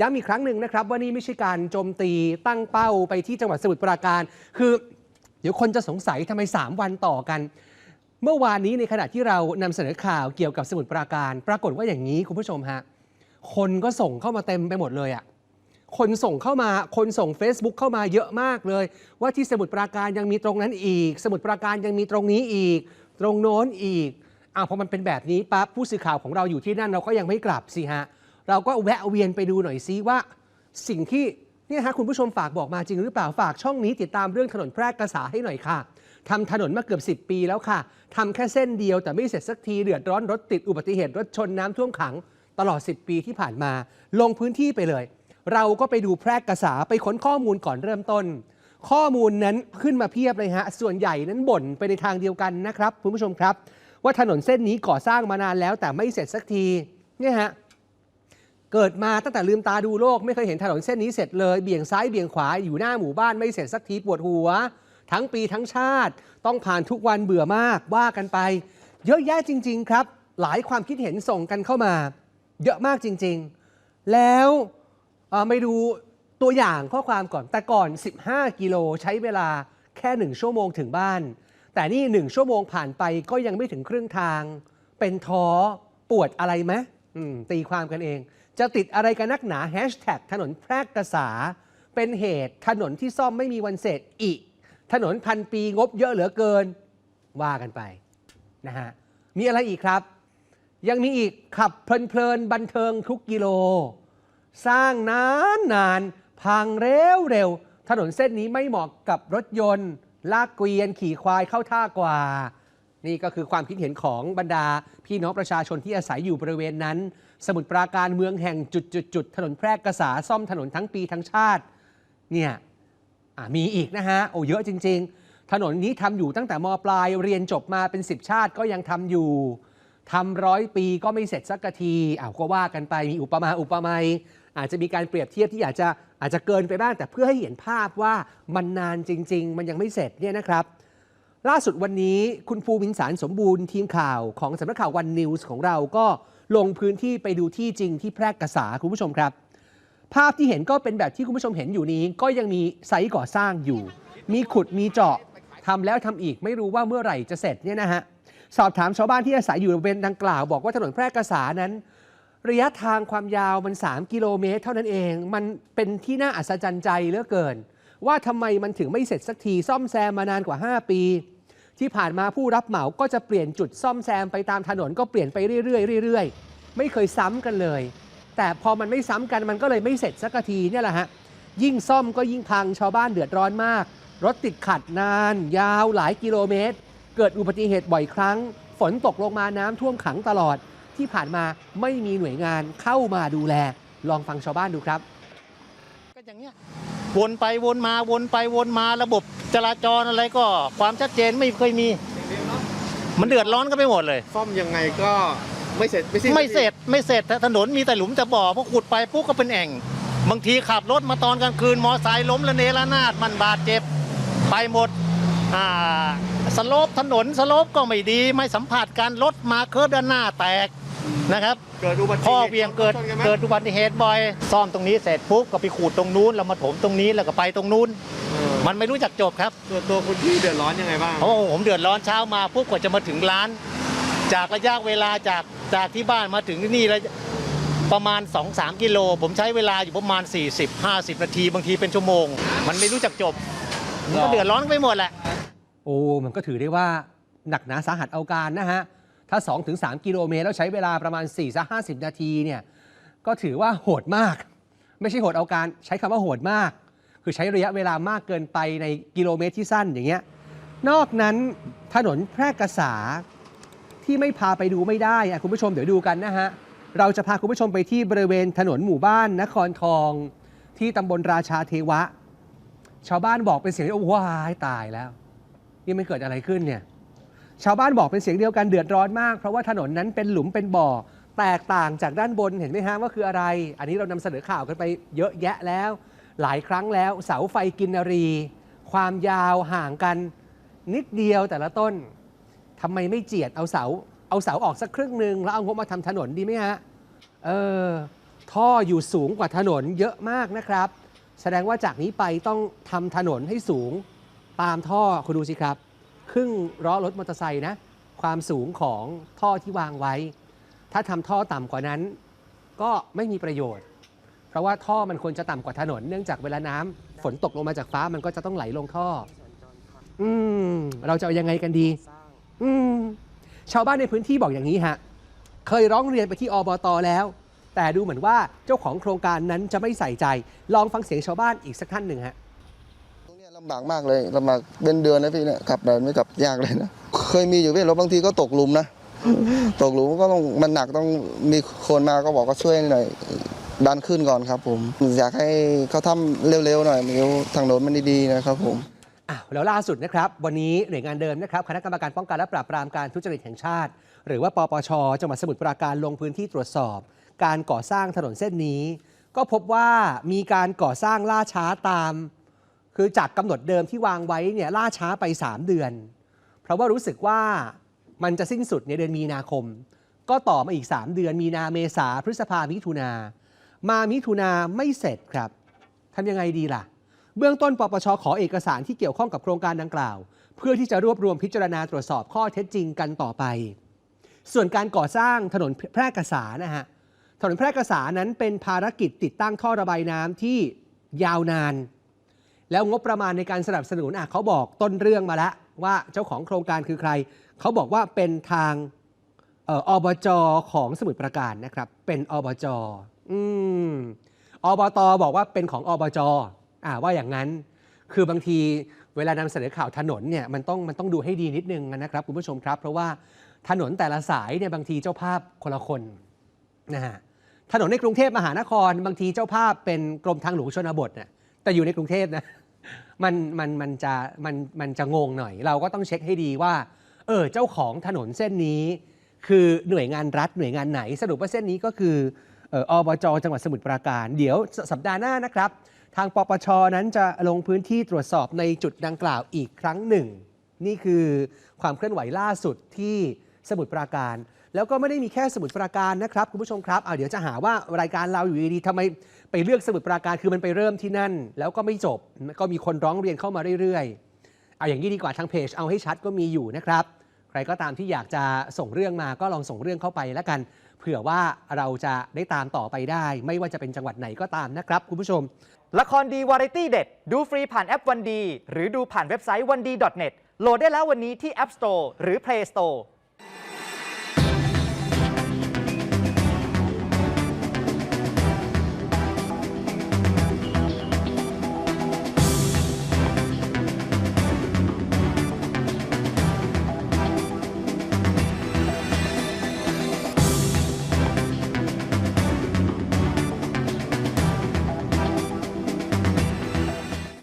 ย้ำอีกครั้งหนึ่งนะครับว่านี่ไม่ใช่การโจมตีตั้งเป้าไปที่จังหวัดสมุทรปราการ คือ เดี๋ยวคนจะสงสัยทำไม 3 วันต่อกัน เมื่อวานนี้ในขณะที่เรานำเสนอข่าวเกี่ยวกับสมุทรปราการ ปรากฏว่าอย่างนี้คุณผู้ชมฮะคนก็ส่งเข้ามาเต็มไปหมดเลยอะคนส่งเข้ามา คนส่ง Facebook เข้ามาเยอะมากเลย ว่าที่สมุทรปราการยังมีตรงนั้นอีก สมุทรปราการยังมีตรงนี้อีก ตรงโน้นอีกอ้าวพอมันเป็นแบบนี้ปั๊บผู้สื่อข่าวของเราอยู่ที่นั่นเราก็ยังไม่กลับสิฮะ เราก็แวะเวียนไปดูหน่อยซิว่า สิ่งที่เนี่ยฮะคุณผู้ชมฝากบอกมาจริงหรือเปล่าฝากช่องนี้ติดตามเรื่องถนนแพร่กษาให้หน่อยค่ะทำถนนมาเกือบ 10 ปีแล้วค่ะทำแค่เส้นเดียวแต่ไม่เสร็จสักทีเดือดร้อนรถติดอุบัติเหตุรถชนน้ำท่วมขัง ตลอด 10 ปีที่ผ่านมา ลงพื้นที่ไปเลย เราก็ไปดูแพร่กษาไปค้นข้อมูลก่อนเริ่มต้น ข้อมูลนั้นขึ้นมาเพียบเลยฮะส่วนใหญ่นั้นบ่นไปในทางเดียวกันนะครับคุณผู้ชมครับ ว่าถนนเส้นนี้ก่อสร้างมานานแล้วแต่ไม่เสร็จสักทีเนี่ยฮะ เกิดมาตั้งแต่ลืมตาดูโลกไม่เคยเห็นถนนเส้นนี้เสร็จเลย เบี่ยงซ้ายเบี่ยงขวาอยู่หน้าหมู่บ้านไม่เสร็จสักทีปวดหัว ทั้งปีทั้งชาติ ต้องผ่านทุกวันเบื่อมากว่ากันไป เยอะแยะจริง ๆ ครับ หลายความคิดเห็นส่งกันเข้ามา เยอะมากจริง ๆ แล้วเอ่ดูตัวอย่างข้อความก่อนแต่ก่อน 15 กิโลใช้เวลาแค่ 1 ชั่วโมงถึงบ้าน แต่นี่ 1 ชั่วโมงผ่านไปก็ยังไม่ถึงครึ่งทาง เป็นท้อปวดอะไรไหมมตีความกันเอง จะติดอะไรกันนักหนาแฮชแท็กถนนแพร่กษา เป็นเหตุถนนที่ซ่อมไม่มีวันเสร็จอีก ถนนพันปีงบเยอะเหลือเกิน ว่ากันไปนะฮะมีอะไรอีกครับ ยังมีอีกขับเพลินๆบันเทิงทุกกิโล สร้างนานนานพังเร็วเร็วๆถนนเส้นนี้ไม่เหมาะกับรถยนต์ ลากเกวียนขี่ควายเข้าท่ากว่า นี่ก็คือความคิดเห็นของบรรดา พี่น้องประชาชนที่อาศัยอยู่บริเวณนั้น สมุทรปราการเมืองแห่งจุดจุดจุดๆถนนแพร่กษาซ่อมถนนทั้งปีทั้งชาติเนี่ยมีอีกนะฮะโอ้เยอะจริง ๆ ถนนนี้ทำอยู่ตั้งแต่มปลายเรียนจบมาเป็น 10 ชาติก็ยังทำอยู่ทำร้อยปีก็ไม่เสร็จสักทีอ้าวก็ว่ากันไปมีอุปมาอุปไมยอาจจะมีการเปรียบเทียบที่อาจจะอาจจะเกินไปบ้างแต่เพื่อให้เห็นภาพว่ามันนานจริง ๆ มันยังไม่เสร็จเนี่ยนะครับ ล่าสุดวันนี้คุณภูมินสารสมบูรณ์ทีมข่าวของสำนักข่าววันนิวส์ของเราก็ลงพื้นที่ไปดูที่จริงที่แพร่กษาคุณผู้ชมครับ ภาพที่เห็นก็เป็นแบบที่คุณผู้ชมเห็นอยู่นี้ ก็ยังมีไซต์ก่อสร้างอยู่ มีขุดมีเจาะทำแล้วทำอีกไม่รู้ว่าเมื่อไหร่จะเสร็จเนี่ยนะฮะสอบถามชาวบ้านที่อาศัยอยู่บริเวณดังกล่าวบอกว่าถนนแพร่กษานั้น ระยะทางความยาวมัน 3 กิโลเมตร เท่านั้นเอง มันเป็นที่น่าอัศจรรย์ใจเหลือเกิน ว่าทำไมมันถึงไม่เสร็จสักทีซ่อมแซมมานานกว่า 5 ปี ที่ผ่านมาผู้รับเหมาก็จะเปลี่ยนจุดซ่อมแซมไปตามถนนก็เปลี่ยนไปเรื่อยๆเรื่อยๆ ไม่เคยซ้ำกันเลย แต่พอมันไม่ซ้ำกันมันก็เลยไม่เสร็จสักทีเนี่ยแหละฮะยิ่งซ่อมก็ยิ่งพังชาวบ้านเดือดร้อนมาก รถติดขัดนาน ยาวหลายกิโลเมตร เกิดอุบัติเหตุบ่อยครั้ง ฝนตกลงมาน้ำท่วมขังตลอด ที่ผ่านมาไม่มีหน่วยงานเข้ามาดูแล ลองฟังชาวบ้านดูครับก็อย่างเงี้ย วนไปวนมาวนไปวนมาระบบจราจรอะไรก็ความชัดเจนไม่เคยมี มันเดือดร้อนกันไปหมดเลย ซ่อมยังไงก็ไม่เสร็จไม่สิ้นไม่เสร็จไม่เสร็จถนนมีแต่หลุมแต่บ่อพอขุดไปปุ๊บก็เป็นแอ่ง บางทีขับรถมาตอนกลางคืนมอไซค์ล้มระเนระนาดมันบาดเจ็บไปหมดอ่าสโลปถนนสโลปก็ไม่ดีไม่สัมผัสกันรถมาเคิร์ฟด้านหน้าแตก นะครับเกิดอุบัติเหตุพ่อเวียงเกิดชนนไหมเกิดอุบัติเหตุบ่อย ซ่อมตรงนี้เสร็จปุ๊บก็ไปขูดตรงนู้นแล้วมาถมตรงนี้แล้วก็ไปตรงนู้นเออมันไม่รู้จักจบครับตัวตัวคุณพี่เดือดร้อนยังไงบ้างเพราะว่าผมเดือดร้อนเช้ามาปุ๊บกว่าจะมาถึงร้าน จากระยะเวลาจากจากที่บ้านมาถึงที่นี่ระยะประมาณ 2-3 กิโล ผมใช้เวลาอยู่ประมาณ 40-50 นาที บางทีเป็นชั่วโมง มันไม่รู้จักจบมันก็เดือดร้อนไปหมดแหละ โอ้ มันก็ถือได้ว่าหนักหนาสาหัสเอาการนะฮะ ถ้า 2-3 กิโลเมตร แล้วใช้เวลาประมาณ 4-50 นาทีเนี่ยก็ถือว่าโหดมาก ไม่ใช่โหดเอาการใช้คำว่าโหดมาก คือใช้ระยะเวลามากเกินไปในกิโลเมตรที่สั้นอย่างเงี้ยนอกนั้นถนนแพร่กษาที่ไม่พาไปดูไม่ได้คุณผู้ชมเดี๋ยวดูกันนะฮะเราจะพาคุณผู้ชมไปที่บริเวณถนนหมู่บ้านนครทอง ที่ตำบลราชาเทวะ ชาวบ้านบอกเป็นเสียงวว้ายตายแล้ว นี่มันเกิดอะไรขึ้นเนี่ย ชาวบ้านบอกเป็นเสียงเดียวกันเดือดร้อนมาก เพราะว่าถนนนั้นเป็นหลุมเป็นบ่อ แตกต่างจากด้านบนเห็นไหมฮะว่าคืออะไร อันนี้เรานำเสนอข่าวกันไปเยอะแยะแล้ว หลายครั้งแล้วเสาไฟกินนารี ความยาวห่างกัน นิดเดียวแต่ละต้นทำไมไม่เจียดเอาเสา เอาเสาออกสักครึ่งหนึ่งแล้วเอางบมาทำถนนดีไหมฮะเออท่ออยู่สูงกว่าถนนเยอะมากนะครับ แสดงว่าจากนี้ไปต้องทำถนนให้สูงตามท่อคุณดูสิครับ ครึ่งล้อรถมอเตอร์ไซค์นะความสูงของท่อที่วางไว้ ถ้าทำท่อต่ำกว่านั้น ก็ไม่มีประโยชน์ เพราะว่าท่อมันควรจะต่ำกว่าถนน เนื่องจากเวลาน้ำฝนตกลงมาจากฟ้ามันก็จะต้องไหลลงท่อ อืมเราจะเอายังไงกันดี อืมชาวบ้านในพื้นที่บอกอย่างนี้ฮะ เคยร้องเรียนไปที่อบตแล้ว แต่ดูเหมือนว่าเจ้าของโครงการนั้นจะไม่ใส่ใจ ลองฟังเสียงชาวบ้านอีกสักท่านหนึ่งฮะำบากมากเลยลำบากเป็นเดือนนะพี่เนี่ยขับแบบไม่ขับยากเลยนะเคยมีอยู่พี่รถบางทีก็ตกหลุมนะตกหลุมก็ต้องมันหนักต้องมีคนมาก็บอกก็ช่วยหน่อยดันขึ้นก่อนครับ ผมอยากให้เขาทำเร็วๆหน่อยเร็วทางโน้นมันดีๆนะครับผมอ้าวแล้วล่าสุดนะครับ วันนี้หน่วยงานเดิมนะครับคณะกรรมการป้องกันและปราบปรามการทุจริตแห่งชาติ หรือว่าปปชจังหวัดสมุทรปราการลงพื้นที่ตรวจสอบ การก่อสร้างถนนเส้นนี้ ก็พบว่ามีการก่อสร้างล่าช้าตาม คือจากกำหนดเดิมที่วางไว้เนี่ยล่าช้าไป 3 เดือน เพราะว่ารู้สึกว่ามันจะสิ้นสุดในเดือนมีนาคม ก็ต่อมาอีก 3 เดือนมีนาเมษาพฤษภามิถุนา มามิถุนาไม่เสร็จครับทำยังไงดีล่ะ เบื้องต้นปปชขอเอกสารที่เกี่ยวข้องกับโครงการดังกล่าว เพื่อที่จะรวบรวมพิจารณาตรวจสอบข้อเท็จจริงกันต่อไป ส่วนการก่อสร้างถนนแพร่กษานะฮะถนนแพร่กษานั้นเป็นภารกิจติดตั้งท่อระบายน้ำที่ยาวนาน แล้วงบประมาณในการสนับสนุนอะเขาบอกต้นเรื่องมาแล้วว่าเจ้าของโครงการคือใคร เขาบอกว่าเป็นทางเอ่ออบจของสมุทรปราการนะครับ เป็นอบจอืมอบตบอกว่าเป็นของอบจอ่าว่าอย่างนั้น คือบางทีเวลานำเสนอข่าวถนนเนี่ยมันต้องมันต้องดูให้ดีนิดนึงนะครับคุณผู้ชมครับ เพราะว่าถนนแต่ละสายเนี่ยบางทีเจ้าภาพคนละคนนะฮะถนนในกรุงเทพมหานคร บางทีเจ้าภาพเป็นกรมทางหลวงชนบทน่ะแต่อยู่ในกรุงเทพนะ มันมันมันจะมันมันจะงงหน่อย เราก็ต้องเช็คให้ดีว่า เออเจ้าของถนนเส้นนี้ คือหน่วยงานรัฐหน่วยงานไหน สรุปว่าเส้นนี้ก็คือเอออบจจังหวัดสมุทรปราการ เดี๋ยวสสัปดาห์หน้านะครับ ทางปปชนั้นจะลงพื้นที่ตรวจสอบในจุดดังกล่าวอีกครั้งหนึ่ง นี่คือความเคลื่อนไหวล่าสุดที่สมุทรปราการ แล้วก็ไม่ได้มีแค่สมุทรปราการนะครับคุณผู้ชมครับเอาเดี๋ยวจะหาว่ารายการเราอยู่ดีๆทำไม ไปเลือกสมุทรปราการคือมันไปเริ่มที่นั่น แล้วก็ไม่จบก็มีคนร้องเรียนเข้ามาเรื่อยๆ เอาอย่างนี้ดีกว่าทางเพจเอาให้ชัดก็มีอยู่นะครับ ใครก็ตามที่อยากจะส่งเรื่องมาก็ลองส่งเรื่องเข้าไปแล้วกัน เผื่อว่าเราจะได้ตามต่อไปได้ ไม่ว่าจะเป็นจังหวัดไหนก็ตามนะครับ คุณผู้ชม ละครดีวาไรตี้เด็ด ดูฟรีผ่านแอปวันดีหรือดูผ่านเว็บไซต์วันดี .net โหลดได้แล้ววันนี้ที่ App Store หรือ Play Store